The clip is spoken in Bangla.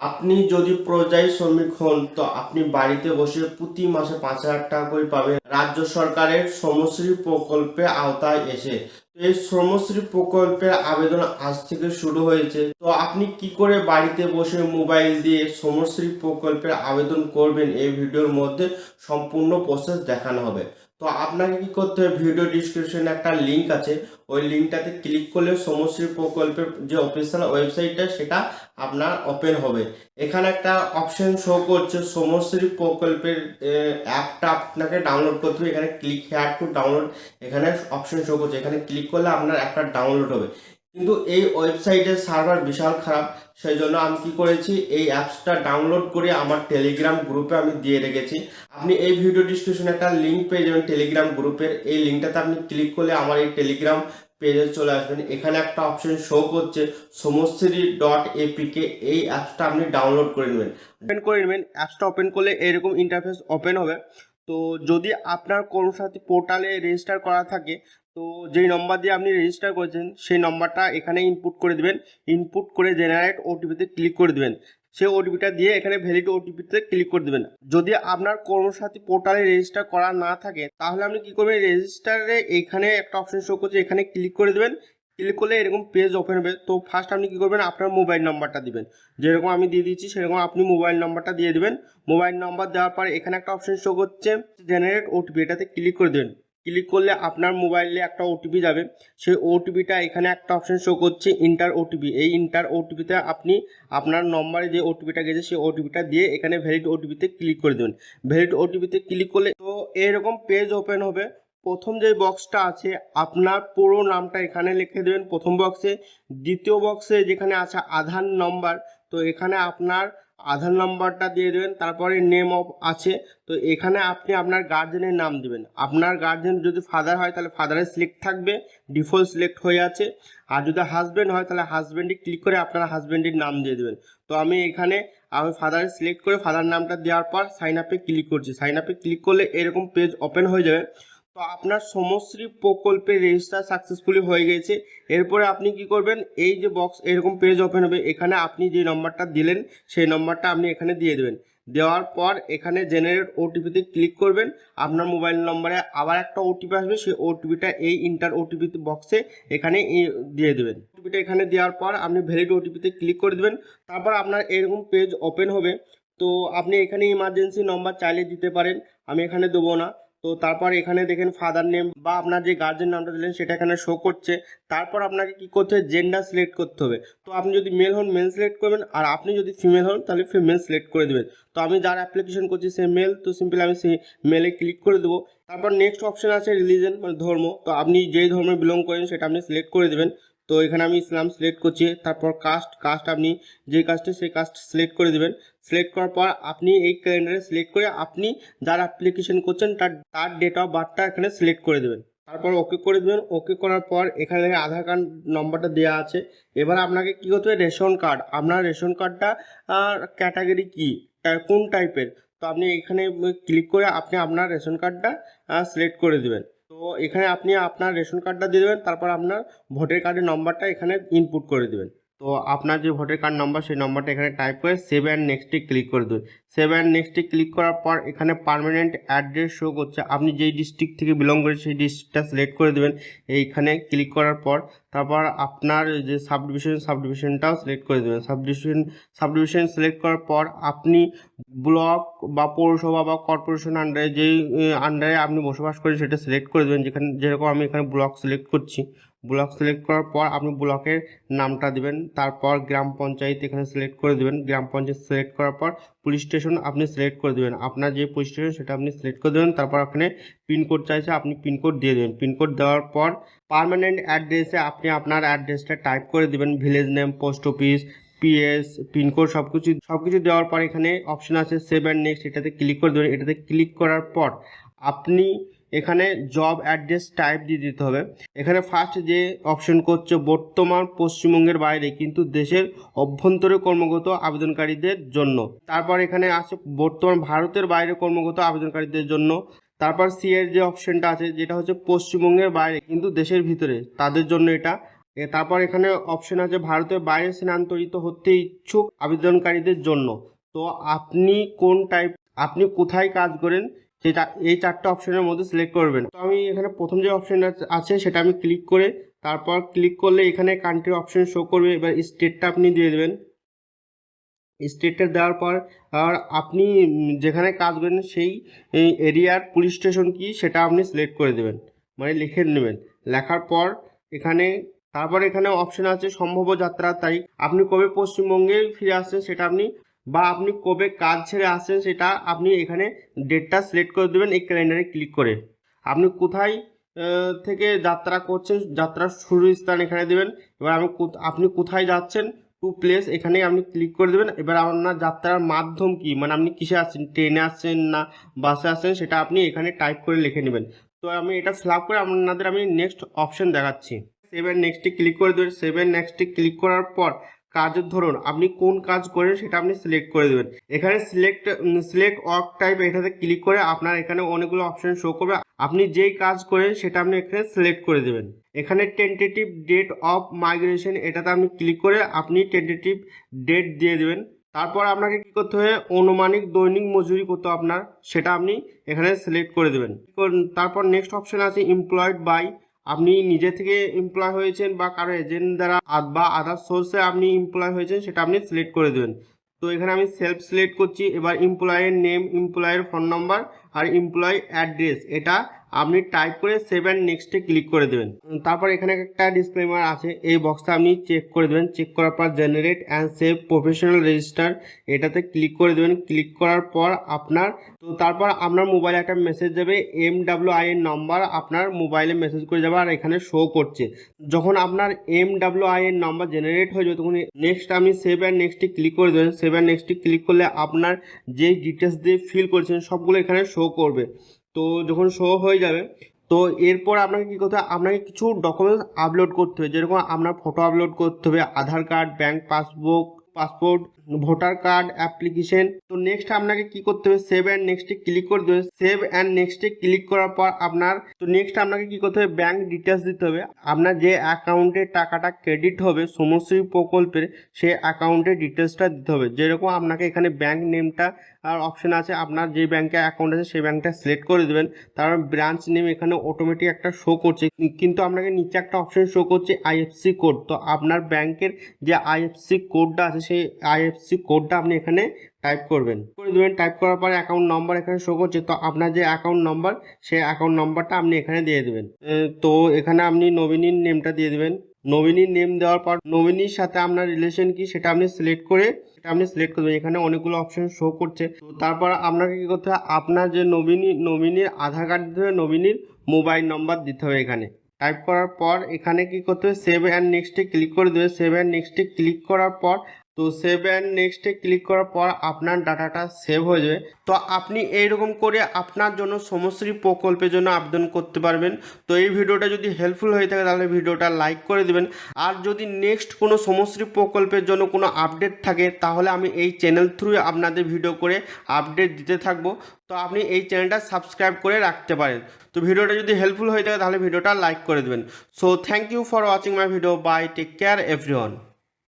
আপনি যদি পর্যায়ী শ্রমিক হন, তো আপনি বাড়িতে বসে প্রতি মাসে পাঁচ হাজার টাকা করে পাবেন। রাজ্য সরকারের শ্রমশ্রী প্রকল্পে আওতায় এসে। এই শ্রমশ্রী প্রকল্পের আবেদন আজ থেকে শুরু হয়েছে। তো আপনি কি করে বাড়িতে বসে মোবাইল দিয়ে শ্রমশ্রী প্রকল্পের আবেদন করবেন? এই ভিডিওর মধ্যে সম্পূর্ণ প্রসেস দেখানো হবে। তো আপনাকে কি করতে হবে? ভিডিও ডিসক্রিপশনে একটা লিঙ্ক আছে। ওই লিঙ্কটাতে ক্লিক করলে সমশ্রী প্রকল্পের যে অফিসিয়াল ওয়েবসাইটটা সেটা আপনার ওপেন হবে। এখানে একটা অপশন শো করছে সমশ্রী প্রকল্পের অ্যাপটা আপনাকে ডাউনলোড করতে হবে। এখানে ক্লিক হেয়ার টু ডাউনলোড এখানে অপশন শো করছে। এখানে ক্লিক করলে আপনার অ্যাপটা ডাউনলোড হবে। কিন্তু এই ওয়েবসাইটের সার্ভার বিশাল খারাপ। সেই জন্য আমি কি করেছি, এই অ্যাপসটা ডাউনলোড করে আমার টেলিগ্রাম গ্রুপে আমি দিয়ে রেখেছি। আপনি এই ভিডিও ডিসক্রিপশনে একটা লিঙ্ক পেয়ে যাবেন টেলিগ্রাম গ্রুপের এই লিঙ্কটাতে আপনি ক্লিক করলে আমার এই টেলিগ্রাম পেজে চলে আসবেন। এখানে একটা অপশন শো করছে সমশ্রী ডট এপিকে এই অ্যাপসটা আপনি ডাউনলোড করে নেবেন। ওপেন করে নেবেন। অ্যাপসটা ওপেন করলে এরকম ইন্টারফেস ওপেন হবে। তো যদি আপনার কোনো সাথে পোর্টালে রেজিস্টার করা থাকে তো যেই নম্বর দিয়ে আপনি রেজিস্টার করেছেন, সেই নম্বরটা এখানে ইনপুট করে দেবেন। ইনপুট করে জেনারেট ওটিপিতে ক্লিক করে দিবেন। সেই ওটিপিটা দিয়ে এখানে ভ্যালিড ওটিপিতে ক্লিক করে দেবেন। যদি আপনার কর্মসাথী পোর্টালে রেজিস্টার করা না থাকে, তাহলে আপনি কি করবেন? রেজিস্টারে এখানে একটা অপশন শো করছে, এখানে ক্লিক করে দেবেন। ক্লিক করলে এরকম পেজ ওপেন হবে। তো ফার্স্ট আপনি কী করবেন? আপনার মোবাইল নাম্বারটা দিবেন। যেরকম আমি দিয়ে দিচ্ছি, সেরকম আপনি মোবাইল নাম্বারটা দিয়ে দেবেন। মোবাইল নাম্বার দেওয়ার পর এখানে একটা অপশন শো করছে জেনারেট ওটিপি এটাতে ক্লিক করে দেবেন। ক্লিক করলে আপনার মোবাইলে একটা ওটিপি যাবে। সেই ওটিপিটা এখানে একটা অপশন শো করছে ইন্টার ওটিপি এই ইন্টার ওটিপিতে আপনি আপনার নম্বরে যে ওটিপিটা গেছে, সেই ওটিপিটা দিয়ে এখানে ভ্যালিড ওটিপিতে ক্লিক করে দেবেন। ভ্যালিড ওটিপিতে ক্লিক করলে তো এরকম পেজ ওপেন হবে। প্রথম যে বক্সটা আছে, আপনার পুরো নামটা এখানে লিখে দেবেন প্রথম বক্সে দ্বিতীয় বক্সে যেখানে আছে আধার নম্বর তো এখানে আপনার আধার নাম্বারটা দিয়ে দেবেন, তারপরে নেম অফ আছে। তো এখানে আপনি আপনার গার্জেনের নাম দিবেন। আপনার গার্জেন যদি ফাদার হয়, তাহলে ফাদারের সিলেক্ট থাকবে ডিফল্ট সিলেক্ট হয়ে আছে। আর যদি হাজব্যান্ড হয়, তাহলে হাজব্যান্ডে ক্লিক করে আপনার হাজব্যান্ডের নাম দিয়ে দেবেন। তো আমি এখানে, আমি ফাদারের সিলেক্ট করে ফাদার নামটা দেওয়ার পর সাইন আপে ক্লিক করছি। সাইন আপে ক্লিক করলে এরকম পেজ ওপেন হয়ে যাবে। তো আপনার সমশ্রী প্রকল্পে রেজিস্টার সাকসেসফুলি হয়ে গেছে। এরপরে আপনি কি করবেন? এই যে বক্স এরকম পেজ ওপেন হবে। এখানে আপনি যে নম্বরটা দিলেন, সেই নম্বরটা আপনি এখানে দিয়ে দেবেন। দেওয়ার পর এখানে জেনারেট ওটিপিতে ক্লিক করবেন। আপনার মোবাইল নম্বরে আবার একটা ওটিপি আসবে। সেই ওটিপিটা এই ইন্টার ওটিপি বক্সে এখানে দিয়ে দেবেন। ওটিপিটা এখানে দেওয়ার পর আপনি ভ্যালিড ওটিপিতে ক্লিক করে দেবেন। তারপর আপনার এরকম পেজ ওপেন হবে। তো আপনি এখানে ইমার্জেন্সি নম্বর চাইলে দিতে পারেন। আমি এখানে দেবো না। তো তারপর এখানে দেখেন ফাদার নেম বা আপনার যে গার্জেন নামটা দিলেন সেটা এখানে শো করছে। তারপর আপনাকে কি করতে হবে? জেন্ডার সিলেক্ট করতে হবে। তো আপনি যদি মেল হন মেল সিলেক্ট করবেন। আর আপনি যদি ফিমেল হন, তাহলে ফিমেল সিলেক্ট করে দেবেন। তো আমি যার অ্যাপ্লিকেশন করছি সে মেল তো সিম্পলি আমি সেই মেলে ক্লিক করে দেবো। তারপর নেক্সট অপশন আছে রিলিজন মানে ধর্ম। তো আপনি যেই ধর্মে বিলং করেন, সেটা আপনি সিলেক্ট করে দেবেন। তো এখানে আমি ইসলাম সিলেক্ট করছি, তারপর কাস্ট কাস্ট আপনি যে কাস্টে সেই কাস্ট সিলেক্ট করে দেবেন। সিলেক্ট করার পর আপনি এই ক্যালেন্ডারে সিলেক্ট করে আপনি যার অ্যাপ্লিকেশন করছেন তার তার ডেট অফ বার্থটা এখানে সিলেক্ট করে দেবেন। তারপর ওকে করে দেবেন। ওকে করার পর এখানে দেখেন আধার কার্ড নম্বরটা দেওয়া আছে। এবার আপনাকে কী করতে হবে? রেশন কার্ড আপনার রেশন কার্ডটা ক্যাটাগরি কি? কোন টাইপের তো আপনি এখানে ক্লিক করে আপনি আপনার রেশন কার্ডটা সিলেক্ট করে দেবেন। তো এখানে আপনি আপনার রেশন কার্ডটা দিয়ে দেবেন, তারপর আপনার ভোটের কার্ডের নম্বরটা এখানে ইনপুট করে দেবেন। তো আপনার যে ভোটার কার্ড নাম্বার, সেই নম্বরটা এখানে টাইপ করে সেভ অ্যান্ড নেক্সটে ক্লিক করে দেবেন সেভ অ্যান্ড নেক্সটে ক্লিক করার পর এখানে পার্মানেন্ট অ্যাড্রেস শো করছে। আপনি যেই ডিস্ট্রিক্ট থেকে বিলং করেন সেই ডিস্ট্রিক্টটা সিলেক্ট করে দেবেন। এইখানে ক্লিক করার পর তারপর আপনার যে সাব ডিভিশন সাব ডিভিশনটাও সিলেক্ট করে দেবেন। Sub division sub division select করার পর আপনি ব্লক বা পৌরসভা বা কর্পোরেশন আন্ডারে যেই আন্ডারে আপনি বসবাস করেন, সেটা সিলেক্ট করে দেবেন। যেখানে, যেরকম আমি এখানে ব্লক সিলেক্ট করছি। ব্লক সিলেক্ট করার পর আপনি ব্লকের নামটা দিবেন। তারপর গ্রাম পঞ্চায়েত এখানে সিলেক্ট করে দেবেন। গ্রাম পঞ্চায়েত সিলেক্ট করার পর পুলিশ স্টেশন আপনি সিলেক্ট করে দেবেন। আপনার যে পুলিশ স্টেশন সেটা আপনি সিলেক্ট করে দেবেন। তারপর ওখানে পিনকোড চাইছে, আপনি পিনকোড দিয়ে দেবেন। পিনকোড দেওয়ার পর পার্মানেন্ট অ্যাড্রেসে আপনি আপনার অ্যাড্রেসটা টাইপ করে দেবেন। Village name post office PS pincode সব কিছু সব কিছু দেওয়ার পর এখানে অপশন আছে সেভ অ্যান্ড নেক্সট এটাতে ক্লিক করে দেবেন। এটাতে ক্লিক করার পর আপনি এখানে জব অ্যাড্রেস টাইপ দিয়ে দিতে হবে। এখানে ফার্স্ট যে অপশন করছে, বর্তমান পশ্চিমবঙ্গের বাইরে, কিন্তু দেশের অভ্যন্তরে কর্মগত আবেদনকারীদের জন্য। তারপর এখানে আছে বর্তমান ভারতের বাইরে কর্মগত আবেদনকারীদের জন্য। তারপর সি এর যে অপশনটা আছে, যেটা হচ্ছে পশ্চিমবঙ্গের বাইরে, কিন্তু দেশের ভিতরে, তাদের জন্য এটা। তারপর এখানে অপশন আছে, ভারতের বাইরে স্থানান্তরিত হতে ইচ্ছুক আবেদনকারীদের জন্য। তো আপনি কোন টাইপ আপনি কোথায় কাজ করেন সেটা এই চারটে অপশনের মধ্যে সিলেক্ট করবেন। তো আমি এখানে প্রথম যে অপশন আছে সেটা আমি ক্লিক করে, তারপর ক্লিক করলে এখানে কান্ট্রি অপশন শো করবে। এবার স্টেটটা আপনি দিয়ে দেবেন। স্টেটটা দেওয়ার পর, আর আপনি যেখানে কাজ করেন সেই এরিয়ার পুলিশ স্টেশন কি সেটা আপনি সিলেক্ট করে দেবেন। মানে লিখে নেবেন। লেখার পর এখানে, তারপর এখানে অপশন আছে সম্ভাব্য যাত্রার তারিখ। আপনি কবে পশ্চিমবঙ্গে ফিরে আসছেন সেটা আপনি বা আপনি কবে কাজ ছেড়ে আসছেন সেটা আপনি এখানে ডেটটা সিলেক্ট করে দেবেন এই ক্যালেন্ডারে ক্লিক করে। আপনি কোথায় থেকে যাত্রা করছেন যাত্রার শুরুর স্থান এখানে দেবেন। এবার আমি আপনি কোথায় যাচ্ছেন টু প্লেস এখানে আপনি ক্লিক করে দেবেন। এবার আপনার যাত্রার মাধ্যম কি? মানে আপনি কিসে আসছেন? ট্রেনে আসছেন না বাসে আসছেন? সেটা আপনি এখানে টাইপ করে লিখে নেবেন। তো আমি এটা ফ্লাপ করে আপনাদের আমি নেক্সট অপশন দেখাচ্ছি। সেভেন নেক্সটে ক্লিক করে দেবেন। সেভেন নেক্সটে ক্লিক করার পর কাজের ধরুন, আপনি কোন কাজ করেন সেটা আপনি সিলেক্ট করে দেবেন। এখানে সিলেক্ট সিলেক্ট ওয়ার্ক টাইপ এটাতে ক্লিক করে আপনার এখানে অনেকগুলো অপশন শো করবে। আপনি যেই কাজ করেন সেটা আপনি এখানে সিলেক্ট করে দেবেন। এখানে টেন্টেটিভ ডেট অফ মাইগ্রেশন এটাতে আপনি ক্লিক করে আপনি টেন্টেটিভ ডেট দিয়ে দেবেন। তারপর আপনাকে কি করতে হবে? অনুমানিক দৈনিক মজুরি কত আপনার? সেটা আপনি এখানে সিলেক্ট করে দেবেন। তারপর নেক্সট অপশন আছে এমপ্লয়েড বাই আপনি নিজে থেকে এমপ্লয় হয়েছেন বা কারও এজেন্ট দ্বারা বা আদার সোর্সে আপনি এমপ্লয় হয়েছেন, সেটা আপনি সিলেক্ট করে দেবেন। তো এখানে আমি সেলফ সিলেক্ট করছি, এবার employer name employer phone number আর এমপ্লয় অ্যাড্রেস এটা আপনি টাইপ করে সেভেন নেক্সটে ক্লিক করে দেবেন। তারপর এখানে একটা ডিসক্লেমার আছে, এই বক্সটা আপনি চেক করে দেবেন। চেক করার পর generate and save professional register এটাতে ক্লিক করে দেবেন। ক্লিক করার পর আপনার, তো তারপর আপনার মোবাইলে একটা মেসেজ যাবে এম ডাব্লিউ আই এর নাম্বার আপনার মোবাইলে মেসেজ করে যাবে আর এখানে শো করছে। যখন আপনার এম ডাব্লিউ আই এর নাম্বার জেনারেট হয়ে যাবে, তখন নেক্সট আপনি সেভ অ্যান্ড নেক্সটে ক্লিক করে দেবেন। সেভ অ্যান্ড নেক্সটে ক্লিক করলে আপনার যে ডিটেলস দিয়ে ফিল করেছেন, সবগুলো এখানে শো করবে। তো যখন শো হয়ে যাবে, তো এরপর আপনাকে কী করতে হবে? আপনাকে কিছু ডকুমেন্টস আপলোড করতে হবে। যেরকম আপনার ফটো আপলোড করতে হবে, Aadhaar card bank passbook passport voter card application. তো নেক্সট আপনাকে কি করতে হবে? সেভ অ্যান্ড নেক্সটে ক্লিক করে দেবে সেভ অ্যান্ড নেক্সটে ক্লিক করার পর আপনার, তো নেক্সট আপনাকে কি করতে হবে? ব্যাংক ডিটেলস দিতে হবে। আপনার যে অ্যাকাউন্টে টাকাটা ক্রেডিট হবে সমশ্রী প্রকল্পের সেই অ্যাকাউন্টের ডিটেলসটা দিতে হবে। যেরকম আপনাকে এখানে ব্যাংক নেমটা আর অপশন আছে, আপনার যে ব্যাংকে অ্যাকাউন্ট আছে, সেই ব্যাংকটা সিলেক্ট করে দেবেন। তারপর ব্রাঞ্চ নেম এখানে অটোমেটিক একটা শো করছে। কিন্তু আপনাকে নিচে একটা অপশন শো করছে আইএফসি কোড তো আপনার ব্যাংকের যে আইএফসি কোডটা আছে, সেই আইএফসি কোডটা আপনি এখানে টাইপ করবেন। করে দেবেন টাইপ করার পরে অ্যাকাউন্ট নম্বর এখানে শো করছে। তো আপনার যে অ্যাকাউন্ট নম্বর সেই অ্যাকাউন্ট নম্বরটা আপনি এখানে দিয়ে দেবেন। তো এখানে আপনি নমিনির নেমটা দিয়ে দেবেন। নমিনির নেম দেওয়ার পর নমিনির সাথে আপনার রিলেশন কি সেটা আপনি সিলেক্ট করে, সেটা আপনি সিলেক্ট করবেন। এখানে অনেকগুলো অপশন শো করছে। তো তারপর আপনাকে কি করতে হবে আপনার যে নমিনি নমিনির আধার কার্ড দিতে হবে নমিনির মোবাইল নম্বর দিতে হবে এখানে। টাইপ করার পর এখানে কি করতে হবে? সেভ অ্যান্ড নেক্সটে ক্লিক করে দেবে। সেভ অ্যান্ড নেক্সটে ক্লিক করার পর তো সেভ অ্যান্ড নেক্সটে ক্লিক করার পর আপনার ডাটাটা সেভ হয়ে যাবে। তো আপনি এইরকম করে আপনার জন্য সমশ্রী প্রকল্পের জন্য আবেদন করতে পারবেন। তো এই ভিডিওটা যদি হেল্পফুল হয়ে থাকে তাহলে ভিডিওটা লাইক করে দেবেন। আর যদি নেক্সট কোনো সমশ্রী প্রকল্পের জন্য কোনো আপডেট থাকে, তাহলে আমি এই চ্যানেল থ্রু আপনাদের ভিডিও করে আপডেট দিতে থাকব। তো আপনি এই চ্যানেলটা সাবস্ক্রাইব করে রাখতে পারেন। তো ভিডিওটা যদি হেল্পফুল হয়ে থাকে তাহলে ভিডিওটা লাইক করে দেবেন। So thank you for watching my video bye take care everyone